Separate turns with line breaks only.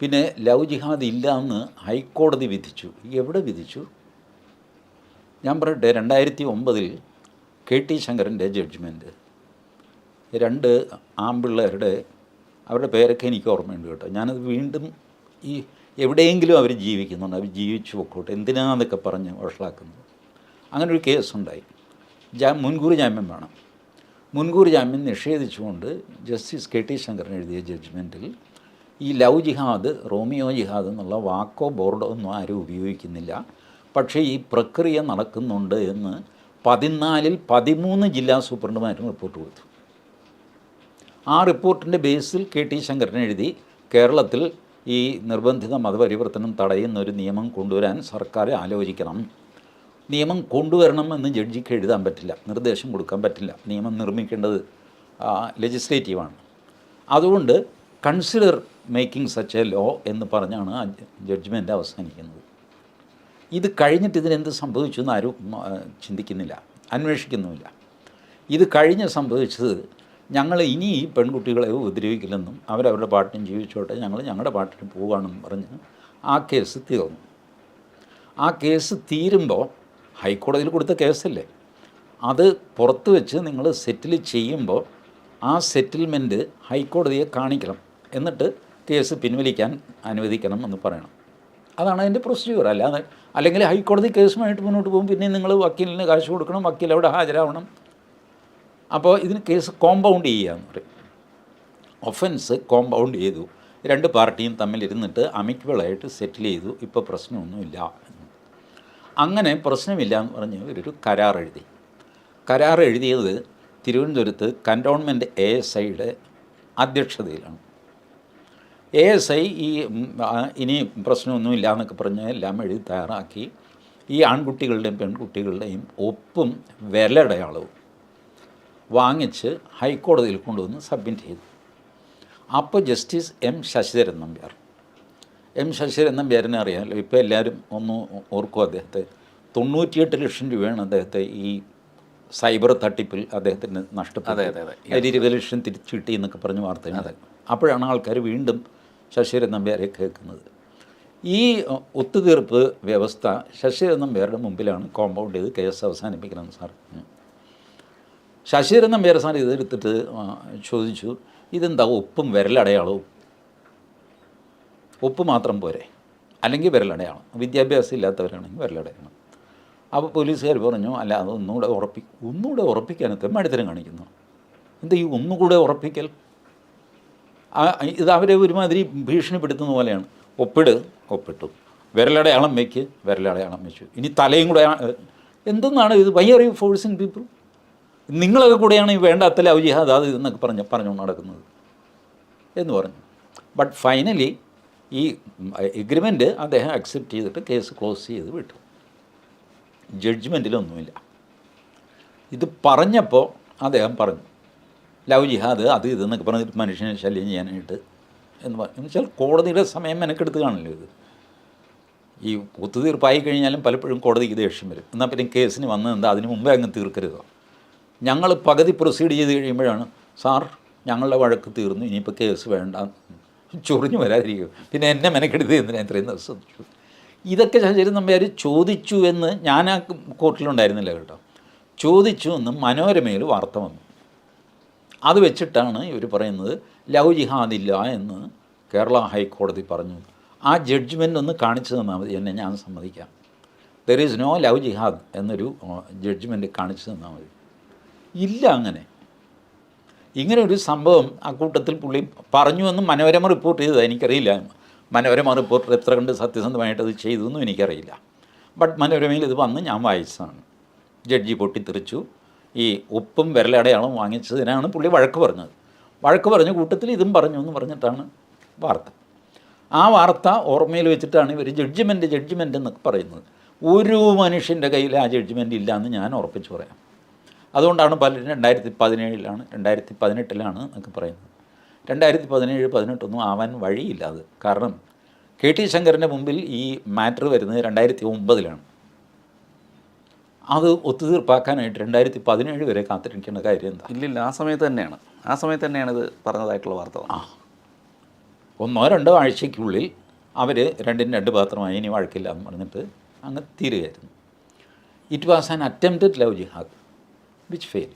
പിന്നെ ലവ് ജിഹാദ് ഇല്ല എന്ന് ഹൈക്കോടതി വിധിച്ചു. എവിടെ വിധിച്ചു? ഞാൻ പറയട്ടെ രണ്ടായിരത്തി ഒമ്പതിൽ കെ ടി ശങ്കരന്റെ ജഡ്ജ്മെന്റ് രണ്ട് ആമ്പിള്ളേരുടെ അവരുടെ പേരൊക്കെ എനിക്ക് ഓർമ്മയുണ്ട് കേട്ടോ. ഞാനത് വീണ്ടും ഈ എവിടെയെങ്കിലും അവർ ജീവിക്കുന്നുണ്ട് അവർ ജീവിച്ചു പൊക്കോട്ടെ എന്തിനാന്നൊക്കെ പറഞ്ഞ് വഷളാക്കുന്നത് അങ്ങനെ ഒരു കേസുണ്ടായി. ജാ മുൻകൂർ ജാമ്യം വേണം. മുൻകൂർ ജാമ്യം നിഷേധിച്ചുകൊണ്ട് ജസ്റ്റിസ് കെ ടി ശങ്കരൻ എഴുതിയ ജഡ്ജ്മെന്റിൽ ഈ ലവ് ജിഹാദ് റോമിയോ ജിഹാദ് എന്നുള്ള വാക്കോ ബോർഡോ ഒന്നും ആരും ഉപയോഗിക്കുന്നില്ല. പക്ഷേ ഈ പ്രക്രിയ നടക്കുന്നുണ്ട് എന്ന് പതിനാലിൽ പതിമൂന്ന് ജില്ലാ സൂപ്രണ്ടുമാരും റിപ്പോർട്ട് കൊടുത്തു. ആ റിപ്പോർട്ടിന്റെ ബേസിൽ കെ ടി ശങ്കരൻ എഴുതി കേരളത്തിൽ ഈ നിർബന്ധിത മതപരിവർത്തനം തടയുന്ന ഒരു നിയമം കൊണ്ടുവരാൻ സർക്കാർ ആലോചിക്കണം. നിയമം കൊണ്ടുവരണം എന്ന് ജഡ്ജിക്ക് എഴുതാൻ പറ്റില്ല നിർദ്ദേശം കൊടുക്കാൻ പറ്റില്ല. നിയമം നിർമ്മിക്കേണ്ടത് ലെജിസ്ലേറ്റീവാണ് അതുകൊണ്ട് consider making such a law എന്ന് പറഞ്ഞാണ് ആ ജഡ്ജ്മെന്റ് അവസാനിക്കുന്നത്. ഇത് കഴിഞ്ഞിട്ട് ഇതിനെന്ത് സംഭവിച്ചു എന്ന് ആരും ചിന്തിക്കുന്നില്ല അന്വേഷിക്കുന്നുമില്ല. ഇത് കഴിഞ്ഞ് സംഭവിച്ചത് ഞങ്ങൾ ഇനി ഈ പെൺകുട്ടികളെ ഉപദ്രവിക്കില്ലെന്നും അവരവരുടെ പാട്ടിനും ജീവിച്ചോട്ടെ ഞങ്ങൾ ഞങ്ങളുടെ പാട്ടിന് പോവുകയാണെന്നും പറഞ്ഞ് ആ കേസ് തീർന്നു. ആ കേസ് തീരുമ്പോൾ ഹൈക്കോടതിയിൽ കൊടുത്ത കേസല്ലേ? അത് പുറത്ത് വെച്ച് നിങ്ങൾ സെറ്റിൽ ചെയ്യുമ്പോൾ ആ സെറ്റിൽമെന്റ് ഹൈക്കോടതിയെ കാണിക്കണം. എന്നിട്ട് കേസ് പിൻവലിക്കാൻ അനുവദിക്കണം എന്ന് പറയണം. അതാണ് അതിന്റെ പ്രൊസീജിയർ അല്ലാതെ അല്ലെങ്കിൽ ഹൈക്കോടതി കേസുമായിട്ട് മുന്നോട്ട് പോകും. പിന്നെ നിങ്ങൾ വക്കീലിന് കാശ് കൊടുക്കണം. വക്കീൽ അവിടെ ഹാജരാവണം. അപ്പോൾ ഇതിന് കേസ് കോമ്പൗണ്ട് ചെയ്യാന്ന് പറയും. ഒഫൻസ് കോമ്പൗണ്ട് ചെയ്തു. രണ്ട് പാർട്ടിയും തമ്മിലിരുന്നിട്ട് അമിക്വളായിട്ട് സെറ്റിൽ ചെയ്തു. ഇപ്പോൾ പ്രശ്നമൊന്നുമില്ല. അങ്ങനെ പ്രശ്നമില്ല എന്ന് പറഞ്ഞ് ഇവരൊരു കരാർ എഴുതി. കരാർ എഴുതിയത് തിരുവനന്തപുരത്ത് കന്റോൺമെന്റ് എ എസ് ഐയുടെ അധ്യക്ഷതയിലാണ്. എ എസ് ഐ ഈ ഇനി പ്രശ്നമൊന്നുമില്ല എന്നൊക്കെ പറഞ്ഞ് എല്ലാം എഴുതി തയ്യാറാക്കി. ഈ ആൺകുട്ടികളുടെയും പെൺകുട്ടികളുടെയും ഒപ്പും വിലയടയാളവും വാങ്ങിച്ച് ഹൈക്കോടതിയിൽ കൊണ്ടുവന്ന് സബ്മിറ്റ് ചെയ്തു. അപ്പോൾ justice M Sasidharan Nambiar. M Sasidharan നമ്പ്യാരനെ അറിയാമല്ലോ. ഇപ്പോൾ എല്ലാവരും ഒന്ന് ഓർക്കും അദ്ദേഹത്തെ. തൊണ്ണൂറ്റിയെട്ട് ലക്ഷം രൂപയാണ് അദ്ദേഹത്തെ ഈ സൈബർ തട്ടിപ്പിൽ അദ്ദേഹത്തിന് നഷ്ടപ്പെട്ടത്.
അതെ, അതെ, അതെ.
അതിൽ ഇരുപത് ലക്ഷം തിരിച്ചു കിട്ടി എന്നൊക്കെ പറഞ്ഞ് വാർത്തയുണ്ട്. അപ്പോഴാണ് ആൾക്കാർ വീണ്ടും ശശിധരൻ നമ്പ്യാരെ കേൾക്കുന്നത്. ഈ ഒത്തുതീർപ്പ് വ്യവസ്ഥ ശശീരൻ നമ്പ്യാരുടെ മുമ്പിലാണ് കോമ്പൗണ്ട് ചെയ്ത് കേസ് അവസാനിപ്പിക്കണം സാർ. ശശീരൻ നമ്പ്യാർ സാർ ഇതെടുത്തിട്ട് ചോദിച്ചു ഇതെന്താ ഉപ്പും വിരലടയാളവും? ഉപ്പ് മാത്രം പോരെ. അല്ലെങ്കിൽ വിരലടയാളം. വിദ്യാഭ്യാസം ഇല്ലാത്തവരാണെങ്കിൽ വിരലടയാളം. അപ്പോൾ പോലീസുകാർ പറഞ്ഞു അല്ല അത് ഒന്നുകൂടെ ഉറപ്പി ഒന്നുകൂടെ ഉറപ്പിക്കാനൊക്കെ മടിത്തരം കാണിക്കുന്നു. എന്താ ഈ ഒന്നുകൂടെ ഉറപ്പിക്കൽ? ഇത് അവരെ ഒരുമാതിരി ഭീഷണിപ്പെടുത്തുന്ന പോലെയാണ്. ഒപ്പിട് ഒപ്പിട്ടു. വിരലടയാളം വയ്ക്ക് വിരലടയാളം വെച്ചു. ഇനി തലയും കൂടെ എന്തെന്നാണ് ഇത്? Why are you forcing people നിങ്ങളൊക്കെ കൂടെയാണ് ഈ വേണ്ടാത്ത ലവ് ജിഹാദ് അത് ഇതെന്നൊക്കെ പറഞ്ഞ് പറഞ്ഞുകൊണ്ട് നടക്കുന്നത്. എന്ന് പറഞ്ഞു. ബട്ട് ഫൈനലി ഈ എഗ്രിമെന്റ് അദ്ദേഹം അക്സെപ്റ്റ് ചെയ്തിട്ട് കേസ് ക്ലോസ് ചെയ്ത് വിട്ടു. ജഡ്ജ്മെന്റിലൊന്നുമില്ല ഇത് പറഞ്ഞപ്പോൾ അദ്ദേഹം പറഞ്ഞു ലവ് ജിഹാദ് അത് ഇതെന്നൊക്കെ പറഞ്ഞിട്ട് മനുഷ്യനെ ശല്യം ചെയ്യാനായിട്ട് എന്ന് പറഞ്ഞു വെച്ചാൽ കോടതിയുടെ സമയം മെനക്കെടുത്ത് കാണില്ല ഇത്? ഈ ഒത്തുതീർപ്പായി കഴിഞ്ഞാലും പലപ്പോഴും കോടതിക്ക് ദേഷ്യം വരും. എന്നാൽ പിന്നെ കേസിന് വന്നതെന്താ അതിന് മുമ്പേ അങ്ങ് തീർക്കരുതോ? ഞങ്ങൾ പകുതി പ്രൊസീഡ് ചെയ്ത് കഴിയുമ്പോഴാണ് സാർ ഞങ്ങളുടെ വഴക്ക് തീർന്നു ഇനിയിപ്പോൾ കേസ് വേണ്ട. ചൊറിഞ്ഞു വരാതിരിക്കും. പിന്നെ എന്നെ മെനക്കെടുത്ത് എന്തിനാ ഇത്രയും ദിവസം ഇതൊക്കെ ശരി നമ്പ്യാർ ചോദിച്ചു എന്ന് ഞാൻ ആ കോർട്ടിലുണ്ടായിരുന്നില്ല കേട്ടോ. ചോദിച്ചു എന്ന് മനോരമയിൽ വാർത്ത വന്നു. അത് വെച്ചിട്ടാണ് ഇവർ പറയുന്നത് ലവ് ജിഹാദില്ല എന്ന് കേരള ഹൈക്കോടതി പറഞ്ഞു. ആ ജഡ്ജ്മെന്റ് ഒന്ന് കാണിച്ചു തന്നാൽ മതി. എന്നെ ഞാൻ സമ്മതിക്കാം. There is no love jihad എന്നൊരു ജഡ്ജ്മെന്റ് കാണിച്ചു തന്നാൽ മതി. ഇല്ല അങ്ങനെ. ഇങ്ങനെ ഒരു സംഭവം ആ കൂട്ടത്തിൽ പുള്ളി പറഞ്ഞു എന്ന് മനോരമ റിപ്പോർട്ട് ചെയ്തത്. എനിക്കറിയില്ല. മനോരമ റിപ്പോർട്ടർ എത്ര കണ്ട് സത്യസന്ധമായിട്ട് അത് ചെയ്തു എന്നും എനിക്കറിയില്ല. ബട്ട് മനോരമയിൽ ഇത് വന്ന് ഞാൻ വായിച്ചതാണ്. ജഡ്ജി പൊട്ടിത്തെറിച്ചു. ഈ ഉപ്പും വിരലടയാളം വാങ്ങിച്ചതിനാണ് പുള്ളി വഴക്ക് പറഞ്ഞത്. വഴക്ക് പറഞ്ഞ കൂട്ടത്തിൽ ഇതും പറഞ്ഞു എന്ന് പറഞ്ഞിട്ടാണ് വാർത്ത. ആ വാർത്ത ഓർമ്മയിൽ വെച്ചിട്ടാണ് ഇവർ ജഡ്ജ്മെന്റ് ജഡ്ജ്മെന്റ് എന്നൊക്കെ പറയുന്നത്. ഒരു മനുഷ്യന്റെ കയ്യിൽ ആ ജഡ്ജ്മെന്റ് ഇല്ല എന്ന് ഞാൻ ഉറപ്പിച്ച് പറയാം. അതുകൊണ്ടാണ് പലരും രണ്ടായിരത്തി പതിനേഴിലാണ് രണ്ടായിരത്തി പതിനെട്ടിലാണ് എന്നൊക്കെ പറയുന്നത്. രണ്ടായിരത്തി പതിനേഴ് പതിനെട്ടൊന്നും ആവാൻ വഴിയില്ല അത്. കാരണം കെ ടി ശങ്കറിന്റെ മുമ്പിൽ ഈ മാറ്റർ വരുന്നത് രണ്ടായിരത്തി ഒമ്പതിലാണ്. അത് ഒത്തുതീർപ്പാക്കാനായിട്ട് രണ്ടായിരത്തി പതിനേഴ് വരെ കാത്തിരിക്കേണ്ട കാര്യം എന്താ?
ഇല്ലില്ല ആ സമയത്ത് തന്നെയാണ്. ആ സമയത്ത് തന്നെയാണ് ഇത് പറഞ്ഞതായിട്ടുള്ള വാർത്ത
ആ. ഒന്നോ രണ്ടോ ആഴ്ചയ്ക്കുള്ളിൽ അവർ രണ്ടിന് രണ്ട് പാത്രമായി ഇനി വഴക്കില്ല എന്ന് പറഞ്ഞിട്ട് അങ്ങ് തീരുകയായിരുന്നു. It was an attempted love jihad which fail